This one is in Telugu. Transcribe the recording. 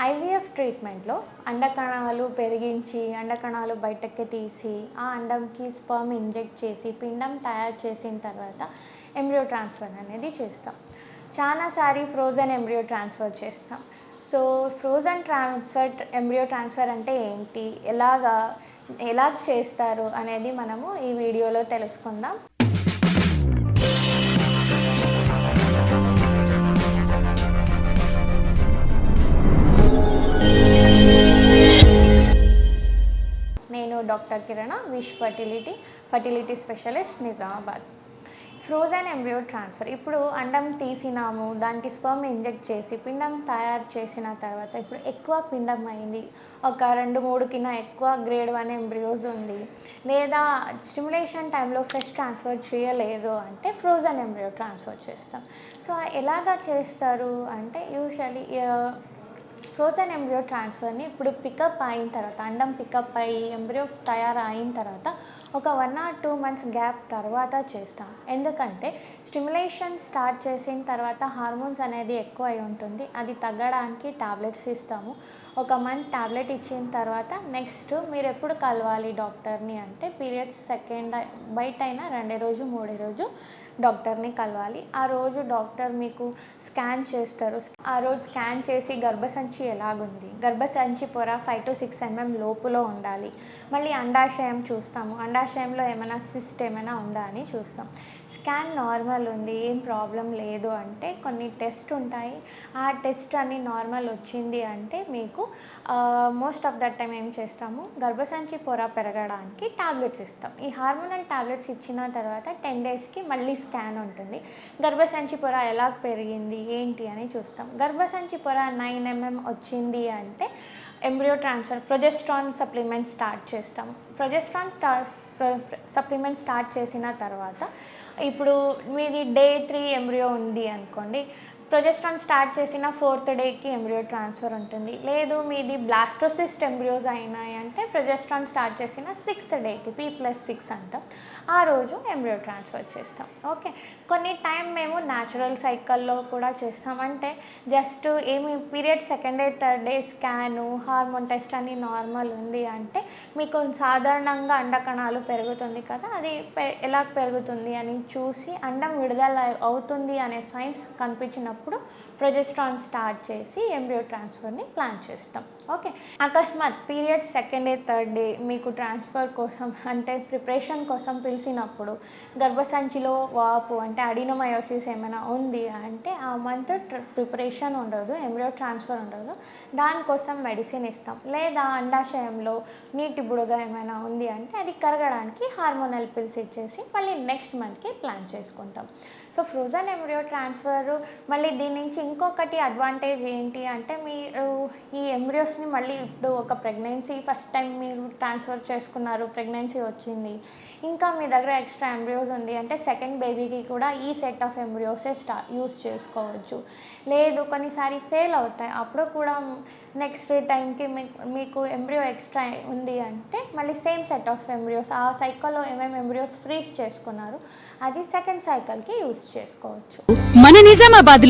ఐవీఎఫ్ ట్రీట్మెంట్లో అండకణాలు పెరిగించి అండకణాలు బయటకి తీసి ఆ అండంకి స్పర్మ్ ఇంజెక్ట్ చేసి పిండం తయారు చేసిన తర్వాత ఎంబ్రియో ట్రాన్స్ఫర్ అనేది చేస్తాం. చాలాసారి ఫ్రోజన్ ఎంబ్రియో ట్రాన్స్ఫర్ చేస్తాం. So frozen transfer embryo transfer అంటే ఏంటి? ఎలాగా ఎలా చేస్తారు అనేది మనము ఈ వీడియోలో తెలుసుకుందాం. Doctor Kirana wish fertility fertility specialist Nizamabad frozen embryo transfer ఇప్పుడు అండం తీసినాము దానికి స్పర్మ్ ఇంజెక్ట్ చేసి పిండం తయారు చేసిన తర్వాత ఇప్పుడు ఎక్కువ పిండం అయింది. ఒక రెండు మూడు కింద ఎక్కువ గ్రేడ్ వన్ ఎంబ్రియోస్ ఉంది. లేదా స్టిమ్యులేషన్ టైంలో ఫ్రెష్ ట్రాన్స్ఫర్ చేయలేదు అంటే ఫ్రోజన్ ఎంబ్రియో ట్రాన్స్ఫర్ చేస్తాం. సో ఎలాగా చేస్తారు అంటే యూజువలీ ఫ్రోజన్ ఎంబ్రియో ట్రాన్స్ఫర్ని ఇప్పుడు పికప్ అయిన తర్వాత అండం పికప్ అయ్యి ఎంబ్రియో తయారు అయిన తర్వాత ఒక one or two months gap తర్వాత చేస్తాం. ఎందుకంటే స్టిమ్యులేషన్ స్టార్ట్ చేసిన తర్వాత హార్మోన్స్ అనేది ఎక్కువ అయి ఉంటుంది. అది తగ్గడానికి టాబ్లెట్స్ ఇస్తాము. ఒక మంత్ టాబ్లెట్ ఇచ్చిన తర్వాత నెక్స్ట్ మీరు ఎప్పుడు కలవాలి డాక్టర్ని అంటే పీరియడ్స్ సెకండ్ బయట అయినా రెండే రోజు మూడే రోజు డాక్టర్ని కలవాలి. ఆ రోజు డాక్టర్ మీకు స్కాన్ చేస్తారు. ఆ రోజు స్కాన్ చేసి గర్భసంచి ఎలాగుంది? గర్భసంచి పొర ఫైవ్ టు సిక్స్ ఎంఎం లోపులో ఉండాలి. మళ్ళీ అండాశయం చూస్తాము. అండాశయంలో ఏమైనా సిస్ట్ ఏమైనా ఉందా అని చూస్తాం. స్కాన్ నార్మల్ ఉంది ఏం ప్రాబ్లం లేదు అంటే కొన్ని టెస్ట్ ఉంటాయి. ఆ టెస్ట్ అన్ని నార్మల్ వచ్చింది అంటే మీకు మోస్ట్ ఆఫ్ దట్ టైం ఏం చేస్తాము? గర్భసంచి పొర పెరగడానికి టాబ్లెట్స్ ఇస్తాం. ఈ హార్మోనల్ టాబ్లెట్స్ ఇచ్చిన తర్వాత టెన్ డేస్కి మళ్ళీ స్కాన్ ఉంటుంది. గర్భసంచి పొర ఎలా పెరిగింది ఏంటి అని చూస్తాం. గర్భసంచి పొర నైన్ ఎంఎం వచ్చింది అంటే embryo transfer progesterone supplement start చేస్తాం. ప్రొజెస్ట్రాన్ స్టా సప్లిమెంట్ స్టార్ట్ చేసిన తర్వాత ఇప్పుడు మీది డే త్రీ ఎంబ్రియో ఉంది అనుకోండి ప్రొజెస్ట్రాన్ స్టార్ట్ చేసిన ఫోర్త్ డేకి ఎంబ్రియో ట్రాన్స్ఫర్ ఉంటుంది. లేదు మీది బ్లాస్టోసిస్ట్ ఎంబ్రియోస్ అయినాయి అంటే ప్రొజెస్ట్రాన్ స్టార్ట్ చేసిన సిక్స్త్ డేకి పీ ప్లస్ సిక్స్ అంటాం. ఆ రోజు ఎంబ్రియో ట్రాన్స్ఫర్ చేస్తాం. ఓకే. కొన్ని టైం మేము న్యాచురల్ సైకిల్లో కూడా చేస్తాం. అంటే జస్ట్ ఏమి period second day third day scan hormone test అని నార్మల్ ఉంది అంటే మీకు సాధారణంగా అండకణాలు పెరుగుతుంది కదా అది పె- ఎలా పెరుగుతుంది అని చూసి అండం విడుదల అవుతుంది అనే సైన్స్ కనిపించినప్పుడు ప్రొజెస్ట్రాన్ స్టార్ట్ చేసి ఎంబ్రియో ట్రాన్స్ఫర్ని ప్లాన్ చేస్తాం. Okay. అకస్మాత్ period second day third day మీకు ట్రాన్స్ఫర్ కోసం అంటే ప్రిపరేషన్ కోసం పిలిచినప్పుడు గర్భసంచిలో వాపు అంటే అడినోమయోసిస్ ఏమైనా ఉంది అంటే ఆ మంత్ ప్రిపరేషన్ ఉండదు ఎంబ్రియో ట్రాన్స్ఫర్ ఉండదు. దానికోసం మెడిసిన్ ఇస్తాం. లేదా అండాశయంలో నీటి బుడగ ఏమైనా ఉంది అంటే అది కరగడానికి హార్మోనల్ పిల్స్ ఇచ్చేసి మళ్ళీ నెక్స్ట్ మంత్కి ప్లాన్ చేసుకుంటాం. సో ఫ్రోజన్ ఎంబ్రియో ట్రాన్స్ఫర్ మళ్ళీ దీని నుంచి ఇంకొకటి అడ్వాంటేజ్ ఏంటి అంటే మీరు ఈ ఎంబ్రియోస్ని మళ్ళీ ఇప్పుడు ఒక ప్రెగ్నెన్సీ ఫస్ట్ టైం మీరు ట్రాన్స్ఫర్ చేసుకున్నారు ప్రెగ్నెన్సీ వచ్చింది. ఇంకా మీ దగ్గర ఎక్స్ట్రా ఎంబ్రియోస్ ఉంది అంటే సెకండ్ బేబీకి కూడా ఈ సెట్ ఆఫ్ ఎంబ్రియోసే స్టా యూస్ చేసుకోవచ్చు. లేదు కొన్నిసారి ఫెయిల్ అవుతాయి. అప్పుడు కూడా నెక్స్ట్ టైంకి మీకు మీకు ఎంబ్రియో ఎక్స్ట్రా ఉంది అంటే మళ్ళీ సేమ్ సెట్ ఆఫ్ ఎంబ్రియోస్ ఆ సైకిల్లో ఏమేమి ఎంబ్రియోస్ ఫ్రీజ్ చేసుకున్నారు అది సెకండ్ సైకిల్కి యూస్ చేసుకోవచ్చు. మన నిజామాబాద్